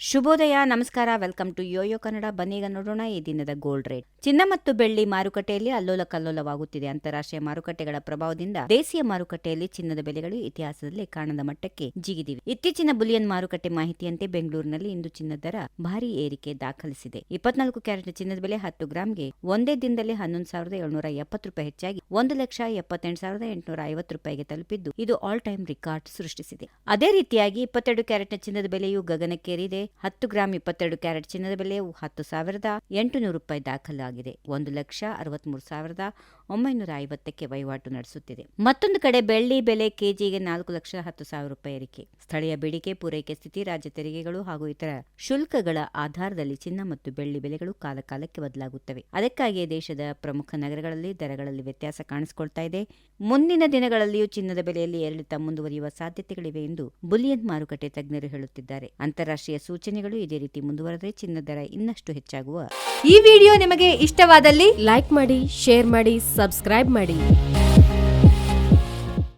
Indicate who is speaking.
Speaker 1: ಶುಭೋದಯ, ನಮಸ್ಕಾರ, welcome to Yoyo Kannada. ಬನ್ನೀಗ ನೋಡೋಣ ಈ ದಿನದ ಗೋಲ್ಡ್ ರೇಟ್. ಚಿನ್ನ ಮತ್ತು ಬೆಳ್ಳಿ ಮಾರುಕಟ್ಟೆಯಲ್ಲಿ ಅಲ್ಲೋಲ ಕಲ್ಲೋಲವಾಗುತ್ತಿದೆ ಅಂತಾರಾಷ್ಟ್ರೀಯ ಮಾರುಕಟ್ಟೆಗಳ ಪ್ರಭಾವದಿಂದ ದೇಶೀಯ ಮಾರುಕಟ್ಟೆಯಲ್ಲಿ ಚಿನ್ನದ ಬೆಲೆಗಳು ಇತಿಹಾಸದಲ್ಲಿ ಕಾಣದ ಮಟ್ಟಕ್ಕೆ ಜಿಗಿದಿವೆ. ಇತ್ತೀಚಿನ ಬುಲಿಯನ್ ಮಾರುಕಟ್ಟೆ ಮಾಹಿತಿಯಂತೆ ಬೆಂಗಳೂರಿನಲ್ಲಿ ಇಂದು ಚಿನ್ನದ ದರ ಭಾರಿ ಏರಿಕೆ ದಾಖಲಿಸಿದೆ. ಇಪ್ಪತ್ನಾಲ್ಕು ಕ್ಯಾರೆಟ್ ಚಿನ್ನದ ಬೆಲೆ ಹತ್ತು ಗ್ರಾಂಗೆ ಒಂದೇ ದಿನದಲ್ಲಿ ಹನ್ನೊಂದು ಸಾವಿರದ ಏಳ್ನೂರ ಎಪ್ಪತ್ತು ರೂಪಾಯಿ ಹೆಚ್ಚಾಗಿ ಒಂದು ಲಕ್ಷ ಎಪ್ಪತ್ತೆಂಟು ಸಾವಿರದ ಎಂಟುನೂರ ಐವತ್ತು ರೂಪಾಯಿಗೆ ತಲುಪಿದ್ದು ಇದು ಆಲ್ ಟೈಮ್ ರಿಕಾರ್ಡ್ ಸೃಷ್ಟಿಸಿದೆ. ಅದೇ ರೀತಿಯಾಗಿ ಇಪ್ಪತ್ತೆರಡು ಕ್ಯಾರೆಟ್ನ ಚಿನ್ನದ ಬೆಲೆಯು ಗಗನಕ್ಕೇರಿದೆ. ಹತ್ತು ಗ್ರಾಂ ಇಪ್ಪತ್ತೆರಡು ಕ್ಯಾರೆಟ್ ಚಿನ್ನದ ಬೆಲೆಯು ಹತ್ತು ಸಾವಿರದ ಎಂಟುನೂರು ರೂಪಾಯಿ ದಾಖಲಾಗಿದೆ. ಒಂದು ಲಕ್ಷ ಅರವತ್ಮೂರು ಸಾವಿರದ ಒಂಬೈನೂರ ಐವತ್ತಕ್ಕೆ ವಹಿವಾಟು ನಡೆಸುತ್ತಿದೆ. ಮತ್ತೊಂದು ಕಡೆ ಬೆಳ್ಳಿ ಬೆಲೆ ಕೆಜಿಗೆ ನಾಲ್ಕು ಲಕ್ಷ ಹತ್ತು ಸಾವಿರ ರೂಪಾಯಿ ಏರಿಕೆ. ಸ್ಥಳೀಯ ಬೇಡಿಕೆ ಪೂರೈಕೆ ಸ್ಥಿತಿ, ರಾಜ್ಯ ತೆರಿಗೆಗಳು ಹಾಗೂ ಇತರ ಶುಲ್ಕಗಳ ಆಧಾರದಲ್ಲಿ ಚಿನ್ನ ಮತ್ತು ಬೆಳ್ಳಿ ಬೆಲೆಗಳು ಕಾಲಕಾಲಕ್ಕೆ ಬದಲಾಗುತ್ತವೆ. ಅದಕ್ಕಾಗಿಯೇ ದೇಶದ ಪ್ರಮುಖ ನಗರಗಳಲ್ಲಿ ದರಗಳಲ್ಲಿ ವ್ಯತ್ಯಾಸ ಕಾಣಿಸಿಕೊಳ್ತಾ ಇದೆ. ಮುಂದಿನ ದಿನಗಳಲ್ಲಿಯೂ ಚಿನ್ನದ ಬೆಲೆಯಲ್ಲಿ ಏರಿಳಿತ ಮುಂದುವರಿಯುವ ಸಾಧ್ಯತೆಗಳಿವೆ ಎಂದು ಬುಲಿಯನ್ ಮಾರುಕಟ್ಟೆ ತಜ್ಞರು ಹೇಳುತ್ತಿದ್ದಾರೆ. ಅಂತಾರಾಷ್ಟ್ರೀಯ ಸೂಚನೆಗಳು ಇದೇ ರೀತಿ ಮುಂದುವರೆದರೆ ಚಿನ್ನದ ದರ ಇನ್ನಷ್ಟು ಹೆಚ್ಚಾಗುವ
Speaker 2: ಈ ವಿಡಿಯೋ ನಿಮಗೆ ಇಷ್ಟವಾದಲ್ಲಿ
Speaker 3: ಲೈಕ್ ಮಾಡಿ ಶೇರ್ ಮಾಡಿ ಸಬ್ಸ್ಕ್ರೈಬ್ ಮಾಡಿ.